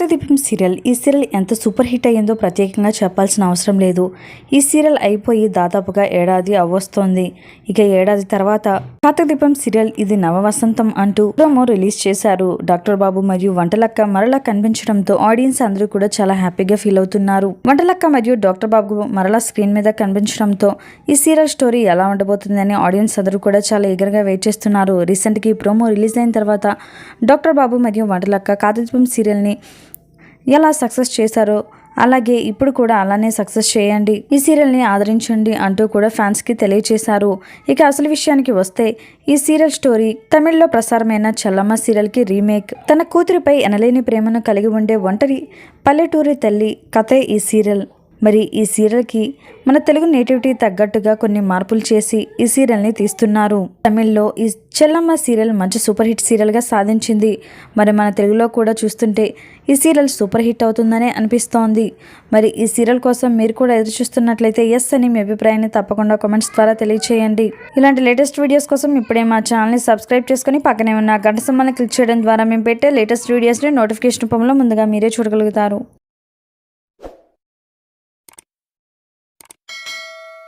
రక్తదీపం serial ఈ serial ఎంత super hit అయ్యిందో ప్రత్యేకంగా చెప్పాల్సిన అవసరం లేదు. ఈ సీరియల్ అయిపోయి దాదాపుగా ఏడాది అవ్వస్తోంది. ఇక ఏడాది తర్వాత కార్తీదీపం సీరియల్ ఇది నవవసంతం అంటూ ప్రోమో రిలీజ్ చేశారు. డాక్టర్ బాబు మరియు వంటలక్క మరలా కనిపించడంతో ఆడియన్స్ అందరూ కూడా చాలా హ్యాపీగా ఫీల్ అవుతున్నారు. వంటలక్క మరియు డాక్టర్ బాబు మరలా స్క్రీన్ మీద కనిపించడంతో ఈ సీరియల్ స్టోరీ ఎలా ఉండబోతుందని ఆడియన్స్ అందరూ కూడా చాలా ఈగర్గా వెయిట్ చేస్తున్నారు. రీసెంట్గా ఈ ప్రోమో రిలీజ్ అయిన తర్వాత డాక్టర్ బాబు మరియు వంటలక్క కార్తీదీపం సీరియల్ని ఎలా సక్సెస్ చేశారో అలాగే ఇప్పుడు కూడా అలానే సక్సెస్ చేయండి. ఈ సీరియల్ని ఆదరించండి అంటూ కూడా ఫ్యాన్స్కి తెలియచేశారు. ఇక అసలు విషయానికి వస్తే ఈ సీరియల్ స్టోరీ తమిళ్ళో ప్రసారమైన చల్లమ్మ సీరియల్కి రీమేక్. తన కూతురిపై ఎనలేని ప్రేమను కలిగి ఉండే ఒంటరి పల్లెటూరి తల్లి కథే ఈ సీరియల్. మరి ఈ సీరియల్కి మన తెలుగు నేటివిటీ తగ్గట్టుగా కొన్ని మార్పులు చేసి ఈ సీరియల్ని తీస్తున్నారు. తమిళ్ళో ఈ చెల్లమ్మ సీరియల్ మంచి సూపర్ హిట్ సీరియల్గా సాధించింది. మరి మన తెలుగులో కూడా చూస్తుంటే ఈ సీరియల్ సూపర్ హిట్ అవుతుందనే అనిపిస్తోంది. మరి ఈ సీరియల్ కోసం మీరు కూడా ఎదురు చూస్తున్నట్లయితే ఎస్ అని మీ అభిప్రాయాన్ని తప్పకుండా కామెంట్స్ ద్వారా తెలియచేయండి. ఇలాంటి లేటెస్ట్ వీడియోస్ కోసం ఇప్పుడే మా ఛానల్ని సబ్స్క్రైబ్ చేసుకొని పక్కనే ఉన్న గంట సంబంధం క్లిక్ చేయడం ద్వారా మేము పెట్టే లేటెస్ట్ వీడియోస్ని నోటిఫికేషన్ రూపంలో ముందుగా మీరే చూడగలుగుతారు.